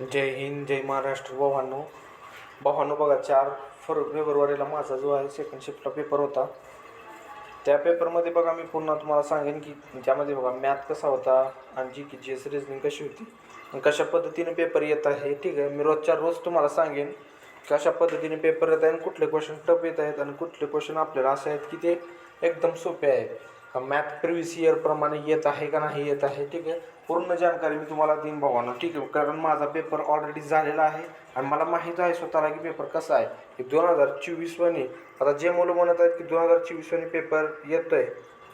जय हिंद जय महाराष्ट्र. भावांनो भावांनो बघा चार फर फेब्रुवारीला माझा जो आहे सेकंड शिफ्टला पेपर होता. त्या पेपरमध्ये बघा मी पुन्हा तुम्हाला सांगेन की त्यामध्ये बघा मॅथ कसा होता आणि जी की जी एस रिजनिंग कशी होती आणि कशा पद्धतीने पेपर येत आहे ठीक आहे? मी रोजच्या रोज तुम्हाला सांगेन कशा पद्धतीने पेपर येत आहे आणि कुठले क्वेश्चन टफ येत आहेत आणि कुठले क्वेश्चन आपल्याला असे आहेत की ते एकदम सोपे आहेत. मॅथ प्रिव्हियस इयरप्रमाणे येत आहे का नाही येत आहे ठीक आहे? पूर्ण जानकारी मी तुम्हाला देईन भावांना ठीक आहे कारण माझा पेपर ऑलरेडी झालेला आहे. आणि मला माहीत आहे स्वतःला की पेपर कसा आहे. की दोन हजार चोवीसवानी आता जे मुलं म्हणत आहेत की दोन हजार चोवीसवानी पेपर येतो आहे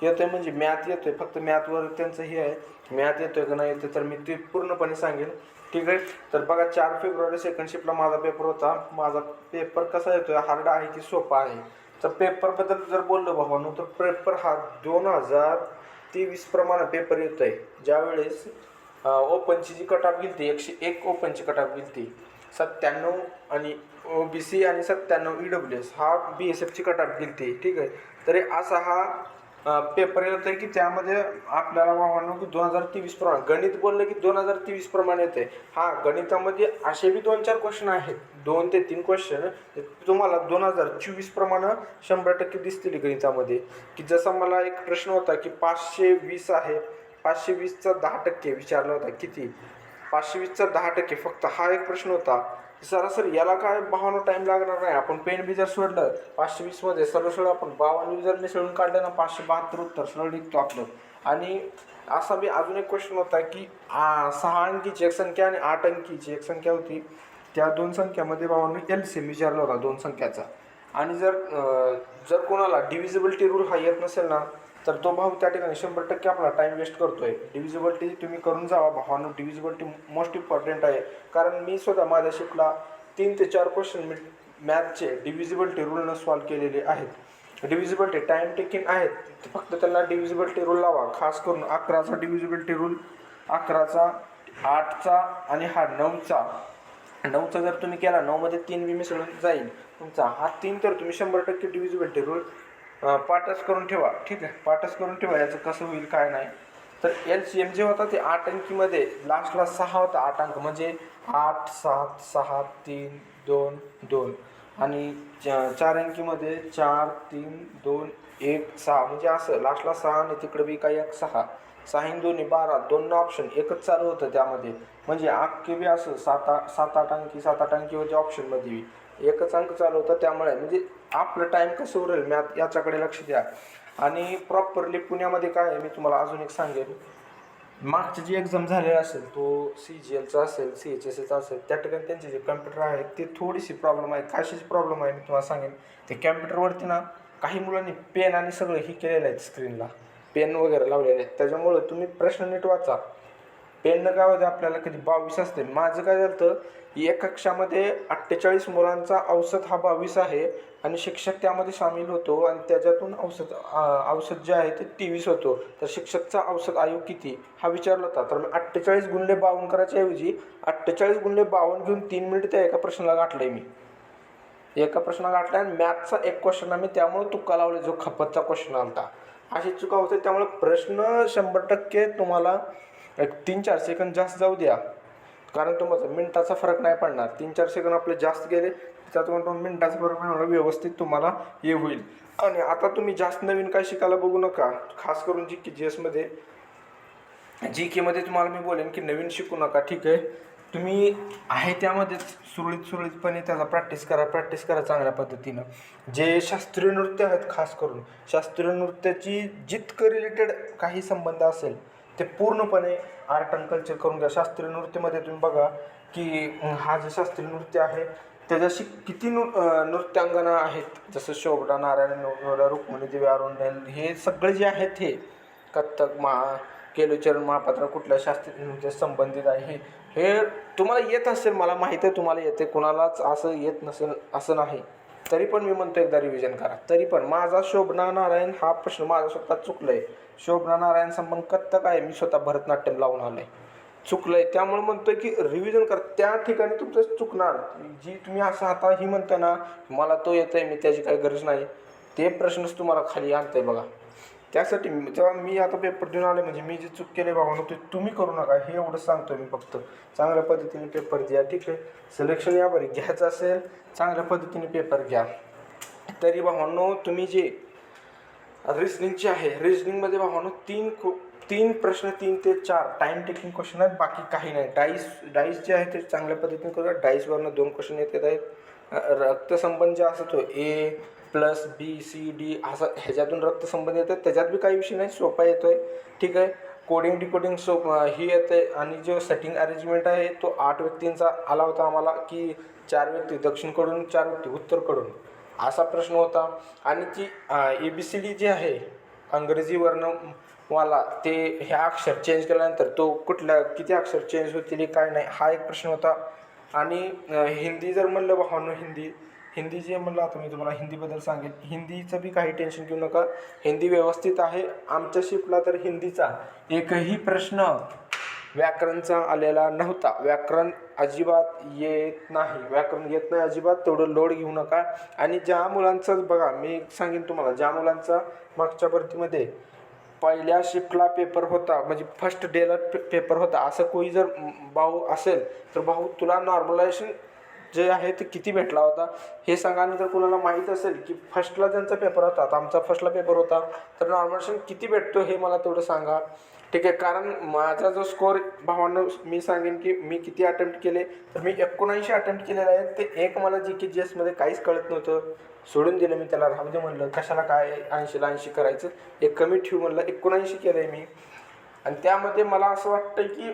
येतो आहे म्हणजे मॅथ येतो आहे फक्त मॅथवर त्यांचं हे आहे. मॅथ येतो आहे का नाही येतं तर मी ते पूर्णपणे सांगेन. ठीक आहे? तर बघा चार फेब्रुवारी सेकंड शिफ्टला माझा पेपर होता. माझा पेपर कसा येतो आहे हार्ड आहे की सोपा आहे? तर पेपरबद्दल जर बोललो भावानो तर पेपर हा दोन हजार तेवीस प्रमाणे पेपर येतो आहे ज्यावेळेस ओपनची जी कटाप गेली एकशे एक ओपनची कटाप गेली सत्त्याण्णव आणि ओ बी सी आणि सत्त्याण्णव ई डब्ल्यू एस हा बी एस एफची कटाप गेली ठीक आहे? तरी असा हा पेपर येतो आहे की त्यामध्ये आपल्याला भावांनो की दोन हजार तेवीस प्रमाणे गणित बोललं की दोन हजार तेवीस प्रमाणे येते हा गणितामध्ये असे बी दोन चार क्वेश्चन आहेत. दोन ते तीन क्वेश्चन तुम्हाला दोन हजार चोवीस प्रमाणे शंभर टक्के दिसतील गणितामध्ये. की जसा मला एक प्रश्न होता की पाचशे वीस आहे पाचशे वीसचा दहा टक्के विचारला होता किती? पाचशे वीसचा दहा टक्के फक्त हा एक प्रश्न होता. सरासरी याला काय भावानं टाईम लागणार नाही. आपण पेन बी जर सोडलं पाचशे वीसमध्ये सरळ सरळ आपण. बावन्न जर मिसळून काढलं ना पाचशे बहात्तर उत्तर सरळ निघतो आपलं. आणि असा बी अजून एक क्वेश्चन होता की सहा अंकीची एक संख्या आणि आठ अंकीची एक संख्या होती. त्या दोन संख्यामध्ये भावांनी एल सी विचारला होता दोन संख्याचा. आणि जर जर कोणाला डिव्हिजिबिलिटी रूल हा येत नसेल ना तर तो भाऊ त्या ठिकाणी शंभर टक्के आपला टाईम वेस्ट करतोय. डिव्हिजिबिलिटी तुम्ही करून जावा भावानं डिव्हिजिबिलिटी मोस्ट इम्पॉर्टंट आहे. कारण मी स्वतः माझ्या शिफ्टला तीन ते चार क्वेश्चन मी मॅथचे डिव्हिजिबिलिटी रूलनं सॉल्व केलेले आहेत. डिव्हिजिबिलिटी टाईम टेकिंग आहेत. फक्त त्यांना डिव्हिजिबिलिटी रूल लावा. खास करून अकराचा डिव्हिजिबिलिटी रूल अकराचा आठचा आणि हा नऊचा. नऊचा जर तुम्ही केला नऊमध्ये तीन बी मिसळून जाईल. तुमचा हा तीन तर तुम्ही शंभर टक्के डिव्हिजिबिलिटी रूल पाठच करून ठेवा. ठीक आहे? पाठच करून ठेवा. याचं कसं होईल काय नाही. तर एल सी एम जे होता ते आठ अंकीमध्ये लास्टला सहा होता आठ अंक. म्हणजे आठ सात सहा तीन दोन दोन. आणि चार अंकीमध्ये चार तीन दोन एक सहा. म्हणजे असं लास्टला सहा आणि तिकडे बी काही एक सहा. सहा दोन्ही बारा. दोन ऑप्शन एकच चालू होतं त्यामध्ये. म्हणजे अख्खे बी असं सात आठ सात आठ अंकी सात आठ अंकी होते ऑप्शनमध्ये बी. एकच अंक चालू होता त्यामुळे म्हणजे आपलं टाईम कसं उरेल मॅथ याच्याकडे लक्ष द्या. आणि प्रॉपरली पुण्यामध्ये काय आहे मी तुम्हाला अजून एक सांगेन. मागची जी एक्झाम झालेला असेल तो सी जी एलचा असेल सी एच एस एचा असेल त्या ठिकाणी त्यांचे जे कम्प्युटर आहेत ते थोडीशी प्रॉब्लेम आहे काशीची प्रॉब्लेम आहे मी तुम्हाला सांगेन. ते कॅम्प्युटरवरती ना काही मुलांनी पेन आणि सगळं ही केलेलं आहे स्क्रीनला पेन वगैरे लावलेले आहेत. त्याच्यामुळं तुम्ही प्रश्न नीट वाचा. पेननं काय आपल्याला कधी बावीस असते. माझं काय झालं तर एक कक्षामध्ये अठ्ठेचाळीस मुलांचा औषध हा बावीस आहे आणि शिक्षक त्यामध्ये सामील होतो आणि त्याच्यातून औषध औषध जे आहे ते तेवीस होतो. तर शिक्षकचा औषध आयोग किती? हा विचारला होता. तर मी अठ्ठेचाळीस गुणले बावन्न करायच्या ऐवजी अठ्ठेचाळीस गुणले बावन्न घेऊन तीन मिनिट त्या एका प्रश्नाला गाठलं मी. एका प्रश्न गाठला आणि मॅथचा एक क्वेश्चन आम्ही त्यामुळे तुक्का लावले जो खपतचा क्वेश्चन आलता. अशी चुका होते त्यामुळे प्रश्न शंभर टक्के तुम्हाला एक तीन चार सेकंद जास्त जाऊ द्या. कारण तुम्हाला मिनटाचा फरक नाही पडणार. तीन चार सेकंद आपले जास्त गेले त्यात पण मिनटाचा फरक नाही होणार व्यवस्थित तुम्हाला हे होईल. आणि आता तुम्ही जास्त नवीन काय शिकायला बघू नका खास करून जी के जी एसमध्ये जी केमध्ये तुम्हाला मी बोलेन की नवीन शिकू नका ठीक आहे? तुम्ही आहे त्यामध्येच सुरळीत सुरळीतपणे त्याचा प्रॅक्टिस करा प्रॅक्टिस करा चांगल्या पद्धतीनं. जे शास्त्रीय नृत्य आहेत खास करून शास्त्रीय नृत्याची जितकं रिलेटेड काही संबंध असेल ते पूर्णपणे आर्ट अँड कल्चर करून घ्या. शास्त्रीय नृत्यमध्ये तुम्ही बघा की हा जे शास्त्रीय नृत्य आहे त्याच्याशी किती नृ नृत्यांगना आहेत? जसं शोभना नारायण नवरा रुक्मिणी देवी अरुण हे सगळे जे आहेत हे कथ्थक मा केलुचरण महापात्र कुठल्या शास्त्रीय नृत्य संबंधित आहे हे हे तुम्हाला येत असेल मला माहीत आहे तुम्हाला येते. कुणालाच असं येत नसेल असं नाही. तरी पण मी म्हणतो एकदा रिव्हिजन करा. तरी पण माझा शोभना नारायण हा प्रश्न माझा स्वतः चुकलं आहे शोभना नारायण संबंध कथ्थक आहे. मी स्वतः भरतनाट्यम लावून आलो आहे चुकलं आहे त्यामुळं त्यामुळे म्हणतोय की रिव्हिजन कर. त्या ठिकाणी तुमचं चुकणार. जी तुम्ही असं आता ही म्हणता ना मला तो येतोय मी त्याची काही गरज नाही. ते प्रश्नच तुम्हाला खाली आणतंय बघा. त्यासाठी मी- जेव्हा मी आता पेपर देऊन आले म्हणजे मी जे चूक केले बाबा ते तुम्ही करू नका. हे एवढं सांगतो मी फक्त. चांगल्या पद्धतीने पेपर द्या ठीक आहे? सिलेक्शन या घ्यायचं असेल चांगल्या पद्धतीने पेपर घ्या. तरी भावांनो तुम्ही जे रिजनिंगचे आहे रिजनिंगमध्ये भावांनो तीन को- तीन प्रश्न तीन ते चार टाईम टेकिंग क्वेश्चन आहेत. बाकी काही नाही. डाईस डाईस जे आहे ते चांगल्या पद्धतीने करूया. डाईसवरनं दोन क्वेश्चन येत आहेत. रक्तसंबंध जे असतो A plus B C D असं ह्याच्यातून रक्तसंबंध येतात त्याच्यात बी काही विषय नाही सोपा येतो आहे ठीक आहे? कोडिंग डिकोडिंग सो ही येते. आणि जो सेटिंग अरेंजमेंट आहे तो आठ व्यक्तींचा आला होता आम्हाला की चार व्यक्ती दक्षिणकडून चार व्यक्ती उत्तरकडून. असा प्रश्न होता. आणि ती A B C D G आहे अंग्रेजी वर्णवाला ते ह्या अक्षर चेंज केल्यानंतर तो कुठल्या किती अक्षर चेंज होतील काय नाही हा एक प्रश्न होता. आणि हिंदी जर म्हणलं भावांनो हिंदी हिंदी जे म्हणलं आता मी तुम्हाला हिंदीबद्दल सांगेन. हिंदीचं बी काही टेन्शन घेऊ नका. हिंदी व्यवस्थित आहे. आमच्या शिफ्टला तर हिंदीचा एकही प्रश्न व्याकरणचा आलेला नव्हता. व्याकरण अजिबात येत नाही. व्याकरण येत नाही अजिबात. तेवढं लोड घेऊ नका. आणि ज्या मुलांचं बघा मी सांगेन तुम्हाला ज्या मुलांचा मागच्या भरतीमध्ये पहिल्या शिफ्टला पेपर होता म्हणजे फर्स्ट डेला पे पेपर होता. असं कोणी जर भाऊ असेल तर भाऊ तुला नॉर्मलायझेशन जे आहे ते किती भेटला होता हे सांगा आणि जर कुणाला माहीत असेल की फर्स्टला ज्यांचा पेपर होता आता आमचा फर्स्टला पेपर होता तर नॉर्मलायझेशन किती भेटतो हे मला तेवढं सांगा. ठीक आहे कारण माझा जो स्कोर भावांना मी सांगेन की मी किती अटेम्प्ट केले तर मी एकोणऐंशी अटेम्प्ट केलेले आहेत ते एक मला जी के जी एसमध्ये काहीच कळत नव्हतं. सोडून दिलं मी त्याला राहू दे म्हणलं कशाला काय ऐंशीला ऐंशी करायचं? एक कमी ठेवू म्हणलं एकोणऐंशी केलं आहे मी. आणि त्यामध्ये मला असं वाटतं की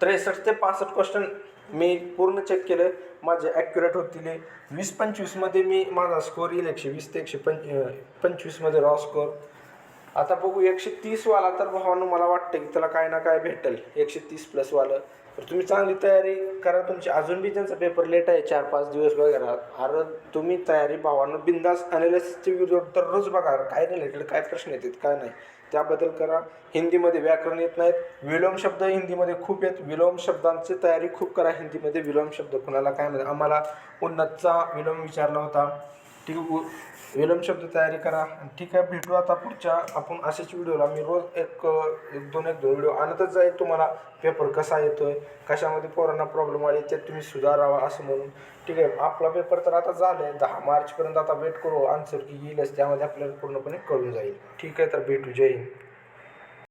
त्रेसष्ट ते पासष्ट क्वेश्चन मी पूर्ण चेक केलं माझे ॲक्युरेट होतील वीस पंचवीसमध्ये मी माझा स्कोर येईल एकशे वीस ते एकशे पंच पंचवीसमध्ये रॉ स्कोर आता बघू एकशे तीसवाला तर भावानं मला वाटतं की त्याला काय ना काय भेटेल. एकशे तीस प्लसवालं तर तुम्ही चांगली तयारी करा. तुमची अजून बी त्यांचा पेपर लेट आहे चार पाच दिवस वगैरे अरे तुम्ही तयारी भावानं बिंदास अनालिसिसचे व्हिडिओ दररोज बघा. काय रिलेटेड काय प्रश्न येतात काय नाही. त्याबद्दल करा. हिंदीमध्ये व्याकरण येत नाहीत. विलोम शब्द हिंदीमध्ये खूप येत. विलोम शब्दांची तयारी खूप करा. हिंदीमध्ये विलोम शब्द कुणाला काय म्हणजे आम्हाला उन्नतचा विलोम विचारला होता. ठीक आहे उ- शब्द तयारी करा. आणि ठीक आहे भेटू आता पुढच्या. आपण अशाच व्हिडिओला मी रोज एक एक दोन एक दोन व्हिडिओ आणतच जाईल. तुम्हाला पेपर कसा येतो आहे कशामध्ये पोरांना प्रॉब्लेम आले ते तुम्ही सुधारावा असं म्हणून. ठीक आहे आपला पेपर तर आता झालं दहा मार्चपर्यंत आता वेट करू. आन्सर की येईलच त्यामध्ये आपल्याला पूर्णपणे कळून जाईल. ठीक आहे तर भेटू. जय हिंद.